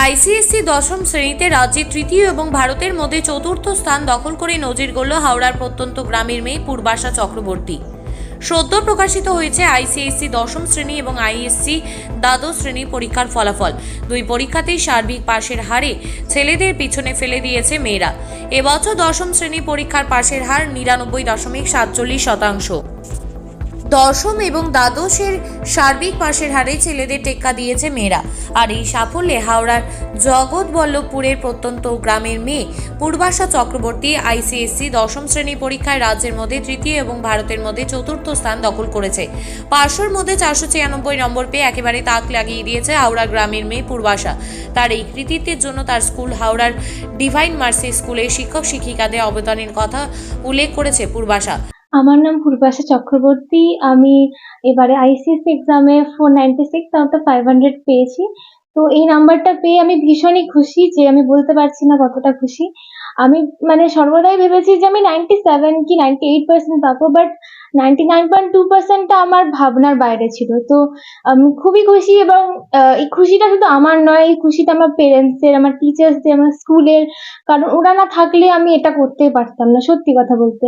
ICSE দশম শ্রেণীতে রাজ্যে তৃতীয় এবং ভারতের মধ্যে চতুর্থ স্থান দখল করে নজির গড়ল হাওড়ার প্রত্যন্ত গ্রামের মেয়ে পূর্বাশা চক্রবর্তী। সদ্য প্রকাশিত হয়েছে আইসিএসসি দশম শ্রেণি এবং আইএসসি দ্বাদশ শ্রেণি পরীক্ষার ফলাফল। দুই পরীক্ষাতেই সার্বিক পাশের হারে ছেলেদের পিছনে ফেলে দিয়েছে মেয়েরা। এবছর দশম শ্রেণি পরীক্ষার পাশের হার নিরানব্বই দশমিক সাতচল্লিশ শতাংশ। দশম এবং দ্বাদশের সার্বিক পাশের হারে ছেলেদের টেক্কা দিয়েছে মেয়েরা। আর এই সাফল্যে হাওড়ার জগৎবল্লভপুরের প্রত্যন্ত গ্রামের মেয়ে পূর্বাশা চক্রবর্তী আইসিএসসি দশম শ্রেণি পরীক্ষায় রাজ্যের মধ্যে তৃতীয় এবং ভারতের মধ্যে চতুর্থ স্থান দখল করেছে। পাঁচশোর মধ্যে চারশো ছিয়ানব্বই নম্বর পেয়ে একেবারে তাক লাগিয়ে দিয়েছে হাওড়া গ্রামের মেয়ে পূর্বাশা। তার এই কৃতিত্বের জন্য তার স্কুল হাওড়ার ডিভাইন মার্সি স্কুলে শিক্ষক শিক্ষিকাদের অবদানের কথা উল্লেখ করেছে পূর্বাশা। আমার নাম পূর্বাশা চক্রবর্তী। আমি এবারে আইসিএসসি এক্সামে four ninety six out of five hundred পেয়েছি। তো এই নাম্বারটা পেয়ে আমি ভীষণই খুশি যে আমি বলতে পারছি না কতটা খুশি। আমি মানে সর্বদাই ভেবেছি যে আমি নাইনটি সেভেন কি নাইনটি এইট পার্সেন্ট পাবো but ninety nine point two পার্সেন্টটা আমার ভাবনার বাইরে ছিল। তো আমি খুবই খুশি এবং এই খুশিটা শুধু আমার নয়, এই খুশিটা আমার পেরেন্টসের আমার টিচার্সদের আমার স্কুলের কারণ ওরা না থাকলে আমি এটা করতেই পারতাম না, সত্যি কথা বলতে।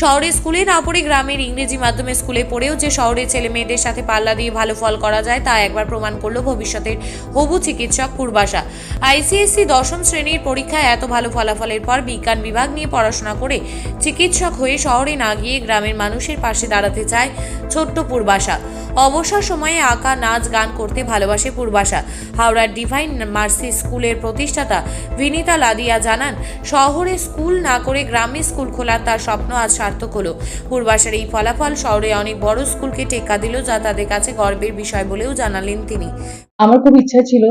শহরের স্কুলে না পড়ে গ্রামের ইংরেজি মাধ্যমে স্কুলে পড়েও যে শহরের ছেলে মেয়েদের সাথে পাল্লা দিয়ে ভালো ফল করা যায়, তা একবার প্রমাণ করল ভবিষ্যতের হবু চিকিৎসক পূর্বাশা। আইসিএসসি দশম শ্রেণির পরীক্ষায় এত ভালো ফলাফলের পর বিজ্ঞান বিভাগ নিয়ে পড়াশোনা করে চিকিৎসক হয়ে শহরে না গিয়ে গ্রামের মানুষের পাশে দাঁড়াতে চায় ছোট্ট পূর্বাশা। অবসর সময়ে আঁকা, নাচ, গান করতে ভালোবাসে পূর্বাশা। হাওড়ার ডিভাইন মার্সি স্কুলের প্রতিষ্ঠাতা বিনীতা লাদিয়া জানান, শহরে স্কুল না করে গ্রামে স্কুল খোলার তার স্বপ্ন আজ সার্থক হলো। পূর্বাশার এই ফলাফল শহরে অনেক বড় স্কুলকে টেক্কা দিল যা তাদের কাছে গর্বের বিষয় বলেও জানালেন তিনি। আমার খুব ইচ্ছা ছিল,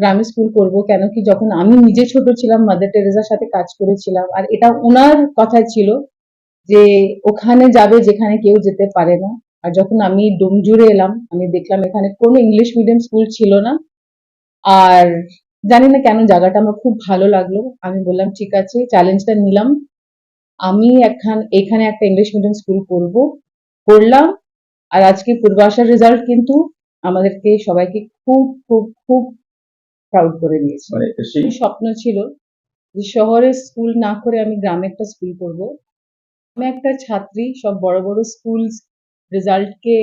গ্রামে স্কুল করব কেন কি? যখন আমি নিজে ছোট ছিলাম মাদার টেরেজার সাথে কাজ করেছিলাম। আর এটা ওনার কথা ছিল যে ওখানে যাবে যেখানে কেউ যেতে পারে না। আর যখন আমি ডোমজুড়ে এলাম আমি দেখলাম এখানে কোনো ইংলিশ মিডিয়াম স্কুল ছিল না। আর জানি না কেন জায়গাটা আমার খুব ভালো লাগল। আমি বললাম ঠিক আছে চ্যালেঞ্জটা নিলাম। আমি এখান এখানে একটা ইংলিশ মিডিয়াম স্কুল করব। করলাম। আর আজকে পূর্বাশার রেজাল্ট কিন্তু আমাদেরকে সবাইকে খুব খুব খুব প্রাউড করে নিয়েছে মানে স্বপ্ন ছিল যে শহরে স্কুল না করে আমি গ্রামে একটা স্কুল করব। আমি একটা ছাত্রী, সব বড় বড় স্কুল রেজাল্টকে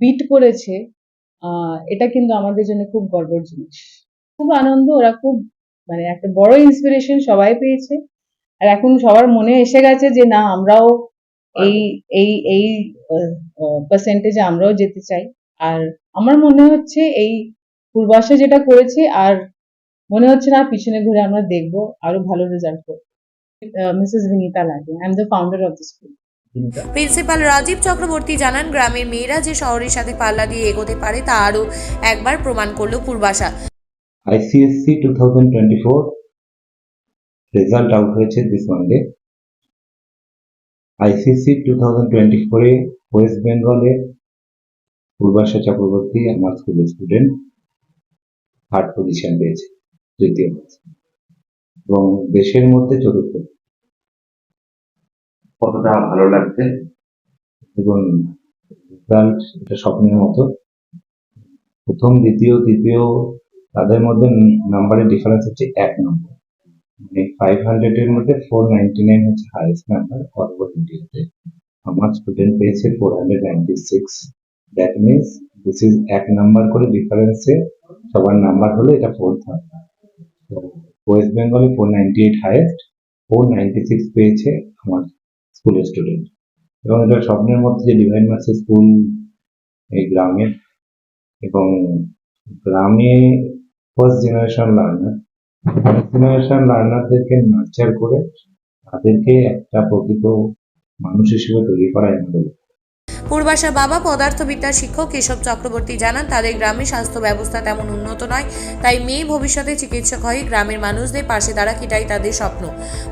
বিট করেছে এটা কিন্তু আমাদের জন্য খুব গর্বের জিনিস। খুব আনন্দ, ওরা খুব মানে একটা বড় ইন্সপিরেশন সবাই পেয়েছে। আর এখন সবার মনে এসে গেছে যে, না, আমরাও এই এই এই পার্সেন্টেজে আমরাও যেতে চাই। আর আমার মনে হচ্ছে এই পূর্বাশা যেটা করেছে, আর মনে হচ্ছে না, পিছনে ঘুরে আমরা দেখব আরও ভালো রেজাল্ট করব। মিসেস বিনীতা লাগে I am the founder of the school principal Rajiv Chakraborty জানান গ্রামের মেয়েরা যে শহরের সাথে পাল্লা দিয়ে এগোতে পারে তা আরও একবার প্রমাণ করল Purbasha. ICSE two thousand twenty four result out হয়েছে this Monday ICSE two thousand twenty ফোরে ওয়েস্ট বেঙ্গলে পূর্বাশা চক্রবর্তী আমার স্কুলের স্টুডেন্ট থার্ড পজিশন পেয়েছে তৃতীয় হয়েছে এবং দেশের মধ্যে চতুর্থ। কতটা ভালো লাগছে? এবং রেজাল্ট এটা স্বপ্নের মতো। প্রথম, দ্বিতীয়, তৃতীয়, তাদের মধ্যে নাম্বারের ডিফারেন্স হচ্ছে এক নম্বর। মানে ফাইভ হান্ড্রেড এর মধ্যে ফোর নাইনটি নাইন হচ্ছে হাইয়েস্ট নাম্বার অল ওভার ইন্ডিয়াতে আমার স্টুডেন্ট পেয়েছে four hundred ninety six that means this is এক নাম্বার করে ডিফারেন্সে সবার নাম্বার হলো এটা ফোর্থ তো ওয়েস্ট বেঙ্গলে four ninety eight highest four ninety six পেয়েছে আমার স্কুলের স্টুডেন্ট এবং এটা স্বপ্নের মধ্যে যে ডিভাইন মার্সের স্কুল এই গ্রামের এবং গ্রামে first generation learner first generation লার্নারদেরকে nurture করে তাদেরকে একটা প্রকৃত মানুষ হিসেবে তৈরি করা আমাদের পূর্বাশার বাবা পদার্থবিদ্যার শিক্ষক কেশব চক্রবর্তী জানান, তাদের গ্রামে স্বাস্থ্য ব্যবস্থা তেমন উন্নত নয়, তাই মেয়ে ভবিষ্যতে চিকিৎসক হয়ে গ্রামের মানুষদের পাশে দাঁড়া এটাই তাদের স্বপ্ন।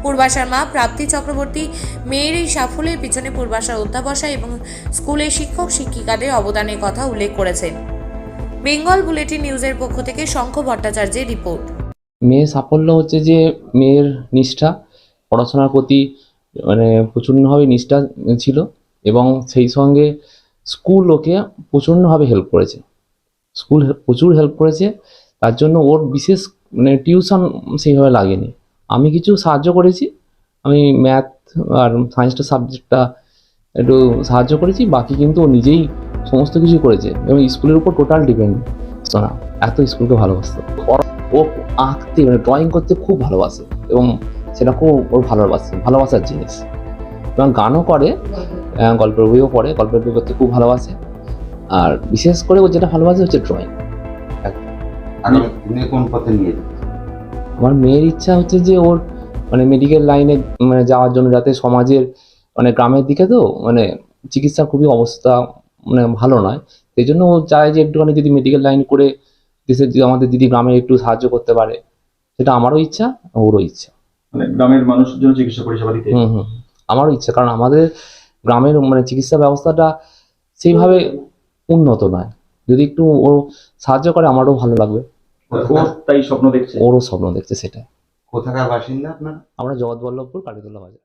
পূর্বাশার মা প্রাপ্তি চক্রবর্তী মেয়ের এই সাফল্যের পিছনে পূর্বাশার অধ্যাবসায় এবং স্কুলের শিক্ষক শিক্ষিকাদের অবদানের কথা উল্লেখ করেছেন। বেঙ্গল বুলেটিন নিউজের পক্ষ থেকে শঙ্খ ভট্টাচার্যের রিপোর্ট। মেয়ের সাফল্য হচ্ছে যে মেয়ের নিষ্ঠা, পড়াশোনার প্রতি মানে প্রচণ্ডভাবে নিষ্ঠা ছিল। এবং সেই সঙ্গে স্কুল ওকে প্রচণ্ডভাবে হেল্প করেছে। স্কুল প্রচুর হেল্প করেছে। তার জন্য ওর বিশেষ মানে টিউশন সেইভাবে লাগেনি। আমি কিছু সাহায্য করেছি। আমি ম্যাথ আর সায়েন্সটা সাবজেক্টটা একটু সাহায্য করেছি। বাকি কিন্তু ও নিজেই সমস্ত কিছু করেছে এবং স্কুলের উপর টোটাল ডিপেন্ড না, এত স্কুলকে ভালোবাসতো। ও আঁকতে মানে ড্রয়িং করতে খুব ভালোবাসে এবং সেটা খুব ওর ভালোবাসে, ভালোবাসার জিনিস। এবং গানও করে। গল্পের বইও পড়ে গল্পের বই করতে খুব ভালোবাসে। আর বিশেষ করে ও যেটা ভালোবাসে হচ্ছে ড্রয়িং কোন পথে নিয়ে আমার মেয়ের ইচ্ছা হচ্ছে যে ওর মানে মেডিকেল লাইনে মানে যাওয়ার জন্য যাতে সমাজের মানে গ্রামের দিকে তো মানে চিকিৎসা খুবই অবস্থা মানে ভালো নয়। সেই জন্য ও চায় যে একটুখানি যদি মেডিকেল লাইন করে দেশের আমাদের দিদি গ্রামে একটু সাহায্য করতে পারে। সেটা আমারও ইচ্ছা ওরও ইচ্ছা। মানে গ্রামের মানুষের জন্য চিকিৎসা পরিষেবা দিতে হুম হুম। আমারও ইচ্ছা কারণ আমাদের গ্রামের মানে চিকিৎসা ব্যবস্থাটা সেইভাবে উন্নত নয়। যদি একটু ও সাহায্য করে আমারও ভালো লাগবে। তাই স্বপ্ন দেখছে? ওরও স্বপ্ন দেখছে সেটা কোথাকার বাসিন্দা আপনার? আমরা জগৎবল্লভপুর কালীতলা বাজার।